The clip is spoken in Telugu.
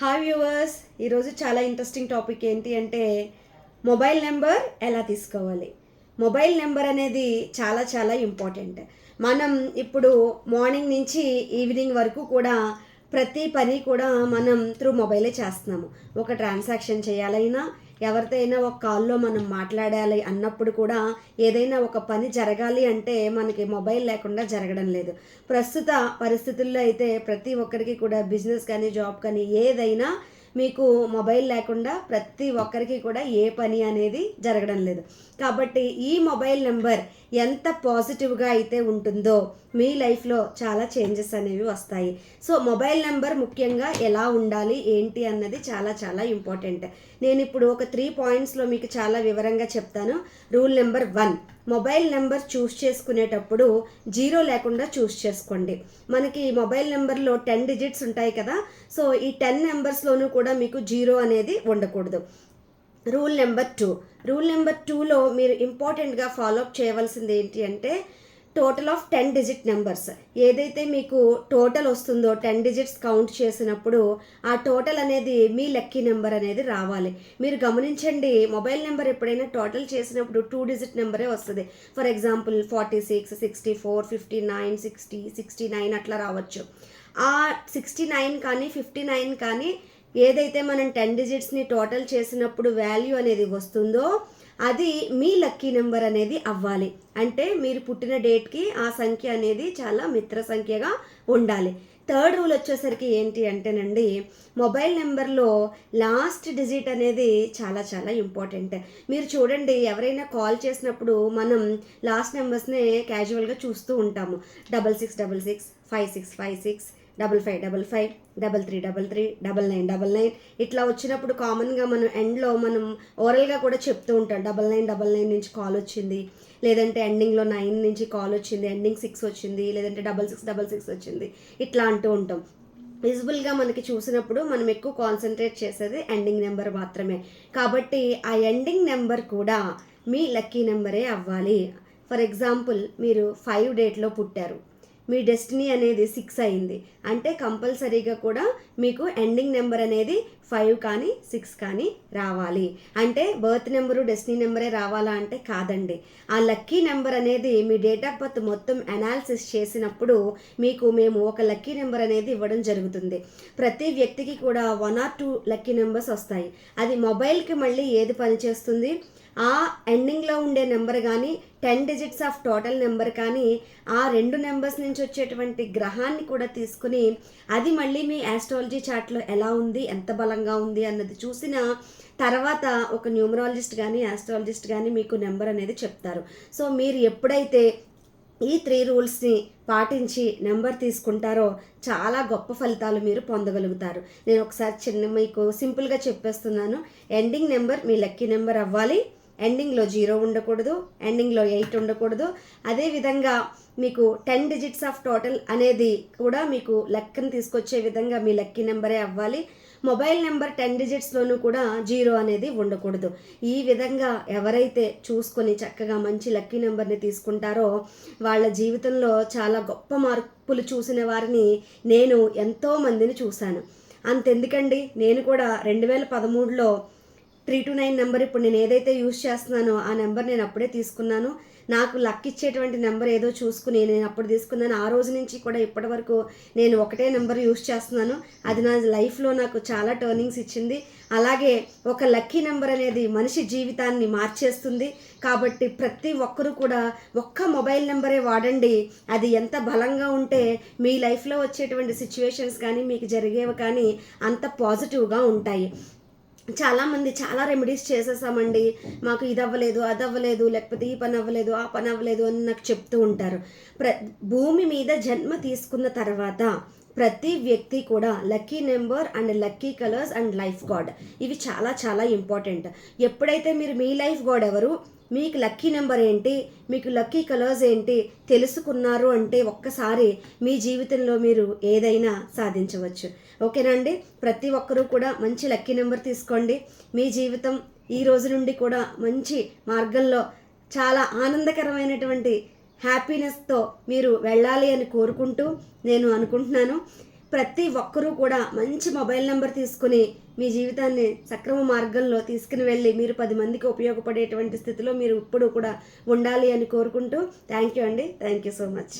హాయ్ వ్యూవర్స్ ఈరోజు చాలా ఇంట్రెస్టింగ్ టాపిక్ ఏంటి అంటే మొబైల్ నెంబర్ ఎలా తీసుకోవాలి? మొబైల్ నెంబర్ అనేది చాలా చాలా ఇంపార్టెంట్ మనం ఇప్పుడు మార్నింగ్ నుంచి ఈవినింగ్ వరకు కూడా ప్రతి పని కూడా మనం త్రూ మొబైలే చేస్తున్నాము. ఒక ట్రాన్సాక్షన్ చేయాలైనా ఎవరితో అయినా ఒక కాల్లో మనం మాట్లాడాలి అన్నప్పుడు కూడా ఏదైనా ఒక పని జరగాలి అంటే మనకి మొబైల్ లేకుండా జరగడం లేదు. ప్రస్తుత పరిస్థితుల్లో అయితే ప్రతి ఒక్కరికి కూడా బిజినెస్ కానీ జాబ్ కానీ ఏదైనా మీకు మొబైల్ లేకుండా ప్రతి ఒక్కరికి కూడా ఏ పని అనేది జరగడం లేదు. కాబట్టి ఈ మొబైల్ నెంబర్ ఎంత పాజిటివ్గా అయితే ఉంటుందో మీ లైఫ్లో చాలా చేంజెస్ అనేవి వస్తాయి. సో మొబైల్ నెంబర్ ముఖ్యంగా ఎలా ఉండాలి ఏంటి అన్నది చాలా చాలా ఇంపార్టెంట్. నేను ఇప్పుడు ఒక త్రీ పాయింట్స్లో మీకు చాలా వివరంగా చెప్తాను. Rule number one mobile number choose చేసుకునేటప్పుడు జీరో లేకుండా చూస్ చేసుకోండి. మనకి మొబైల్ నెంబర్లో టెన్ డిజిట్స్ ఉంటాయి కదా సో ఈ టెన్ నెంబర్స్లోనూ కూడా కూడా మీకు జీరో అనేది ఉండకూడదు. Rule number two. Rule number టూలో మీరు ఇంపార్టెంట్గా ఫాలోఅప్ చేయవలసింది ఏంటి అంటే total of ten digit numbers. ఏదైతే మీకు టోటల్ వస్తుందో టెన్ డిజిట్స్ కౌంట్ చేసినప్పుడు ఆ టోటల్ అనేది మీ లక్కీ నెంబర్ అనేది రావాలి. మీరు గమనించండి మొబైల్ నెంబర్ ఎప్పుడైనా టోటల్ చేసినప్పుడు టూ డిజిట్ నెంబరే వస్తుంది. For example forty six sixty four fifty nine sixty sixty nine అట్లా రావచ్చు. ఆ సిక్స్టీ నైన్ కానీ ఫిఫ్టీ నైన్ కానీ ఏదైతే మనం టెన్ డిజిట్స్ని టోటల్ చేసినప్పుడు వాల్యూ అనేది వస్తుందో అది మీ లక్కీ నెంబర్ అనేది అవ్వాలి. అంటే మీరు పుట్టిన డేట్కి ఆ సంఖ్య అనేది చాలా మిత్ర సంఖ్యగా ఉండాలి. థర్డ్ రూల్ వచ్చేసరికి ఏంటి అంటేనండి మొబైల్ నెంబర్లో లాస్ట్ డిజిట్ అనేది చాలా చాలా ఇంపార్టెంట్. మీరు చూడండి ఎవరైనా కాల్ చేసినప్పుడు మనం లాస్ట్ నెంబర్స్నే క్యాజువల్గా చూస్తూ ఉంటాము. Double six double six five six five six double five double five double three double three double nine double nine. ఇట్లా వచ్చినప్పుడు కామన్గా మనం ఎండ్లో మనం ఓరల్గా కూడా చెప్తూ ఉంటాం డబల్ నైన్ డబల్ నైన్ నుంచి కాల్ వచ్చింది. లేదంటే ఎండింగ్లో నైన్ నుంచి కాల్ వచ్చింది ఎండింగ్ సిక్స్ వచ్చింది లేదంటే డబల్ సిక్స్ డబల్ సిక్స్ వచ్చింది. ఇట్లా అంటూ ఉంటాం. విజిబుల్గా మనకి చూసినప్పుడు మనం ఎక్కువ కాన్సన్ట్రేట్ చేసేది ఎండింగ్ నెంబర్ మాత్రమే. కాబట్టి ఆ ఎండింగ్ నెంబర్ కూడా మీ లక్కీ నెంబరే అవ్వాలి. ఫర్ ఎగ్జాంపుల్ మీరు ఫైవ్ డేట్లో పుట్టారు. మీ డెస్టినీ అనేది సిక్స్ అయింది. అంటే కంపల్సరీగా కూడా మీకు ఎండింగ్ నెంబర్ అనేది ఫైవ్ కానీ సిక్స్ కానీ రావాలి. అంటే బర్త్ నెంబరు డెస్టినీ నెంబరే రావాలా అంటే కాదండి. ఆ లక్కీ నెంబర్ అనేది మీ డేట్ ఆఫ్ బర్త్ మొత్తం అనాలిసిస్ చేసినప్పుడు మీకు మేము ఒక లక్కీ నెంబర్ అనేది ఇవ్వడం జరుగుతుంది. ప్రతి వ్యక్తికి కూడా one or two lucky numbers వస్తాయి. అది మొబైల్కి మళ్ళీ ఏది పనిచేస్తుంది? ఆ ఎండింగ్లో ఉండే నెంబర్ కానీ ten digits of total number కానీ ఆ రెండు నెంబర్స్ నుంచి వచ్చేటువంటి గ్రహాన్ని కూడా తీసుకుని అది మళ్ళీ మీ యాస్ట్రాలజీ చార్ట్లో ఎలా ఉంది ఎంత బలంగా ఉంది అన్నది చూసిన తర్వాత ఒక న్యూమరాలజిస్ట్ కానీ యాస్ట్రాలజిస్ట్ కానీ మీకు నెంబర్ అనేది చెప్తారు. సో మీరు ఎప్పుడైతే ఈ త్రీ రూల్స్ని పాటించి నెంబర్ తీసుకుంటారో చాలా గొప్ప ఫలితాలు మీరు పొందగలుగుతారు. నేను ఒకసారి చిన్న మీకు సింపుల్గా చెప్పేస్తున్నాను. ఎండింగ్ నెంబర్ మీ లక్కీ నెంబర్ అవ్వాలి. ఎండింగ్లో జీరో ఉండకూడదు ఎండింగ్లో ఎయిట్ ఉండకూడదు. అదేవిధంగా మీకు టెన్ డిజిట్స్ ఆఫ్ టోటల్ అనేది కూడా మీకు లెక్కను తీసుకొచ్చే విధంగా మీ లక్కీ నెంబరే అవ్వాలి. మొబైల్ నెంబర్ టెన్ డిజిట్స్లోనూ కూడా జీరో అనేది ఉండకూడదు. ఈ విధంగా ఎవరైతే చూసుకొని చక్కగా మంచి లక్కీ నెంబర్ని తీసుకుంటారో వాళ్ళ జీవితంలో చాలా గొప్ప మార్పులు చూసిన వారిని నేను ఎంతో మందిని చూశాను. అంతెందుకండి? నేను కూడా రెండు వేల పదమూడులో త్రీ టు నైన్ నెంబర్ ఇప్పుడు నేను ఏదైతే యూస్ చేస్తున్నానో ఆ నెంబర్ నేను అప్పుడే తీసుకున్నాను. నాకు లక్ ఇచ్చేటువంటి నెంబర్ ఏదో చూసుకుని నేను అప్పుడు తీసుకున్నాను. ఆ రోజు నుంచి కూడా ఇప్పటి వరకు నేను ఒకటే నెంబర్ యూస్ చేస్తున్నాను. అది నా లైఫ్లో నాకు చాలా టర్నింగ్స్ ఇచ్చింది. అలాగే ఒక లక్కీ నెంబర్ అనేది మనిషి జీవితాన్ని మార్చేస్తుంది. కాబట్టి ప్రతి ఒక్కరూ కూడా ఒక్క మొబైల్ నెంబరే వాడండి. అది ఎంత బలంగా ఉంటే మీ లైఫ్లో వచ్చేటువంటి సిచ్యువేషన్స్ కానీ మీకు జరిగేవి కానీ అంత పాజిటివ్గా ఉంటాయి. చాలామంది చాలా రెమెడీస్ చేసేసామండి. మాకు ఇది అవ్వలేదు అది అవ్వలేదు లేకపోతే ఈ పని అవ్వలేదు ఆ పని అవ్వలేదు అని నాకు చెప్తూ ఉంటారు. ప్ర భూమి మీద జన్మ తీసుకున్న తర్వాత ప్రతి వ్యక్తి కూడా lucky number and lucky colours and life god ఇవి చాలా చాలా ఇంపార్టెంట్ ఎప్పుడైతే మీరు మీ లైఫ్ గాడ్ ఎవరు మీకు లక్కీ నెంబర్ ఏంటి? మీకు లక్కీ కలర్స్ ఏంటి? తెలుసుకున్నారు అంటే ఒక్కసారి మీ జీవితంలో మీరు ఏదైనా సాధించవచ్చు. ఓకేనా అండి? ప్రతి ఒక్కరూ కూడా మంచి లక్కీ నెంబర్ తీసుకోండి. మీ జీవితం ఈ రోజు నుండి కూడా మంచి మార్గంలో చాలా ఆనందకరమైనటువంటి హ్యాపీనెస్తో మీరు వెళ్ళాలి అని కోరుకుంటూ నేను అనుకుంటున్నాను. ప్రతి ఒక్కరూ కూడా మంచి మొబైల్ నెంబర్ తీసుకుని మీ జీవితాన్ని సక్రమ మార్గంలో తీసుకుని వెళ్ళి మీరు పది మందికి ఉపయోగపడేటువంటి స్థితిలో మీరు ఇప్పుడు కూడా ఉండాలి అని కోరుకుంటూ థ్యాంక్ యూ అండి. Thank you so much.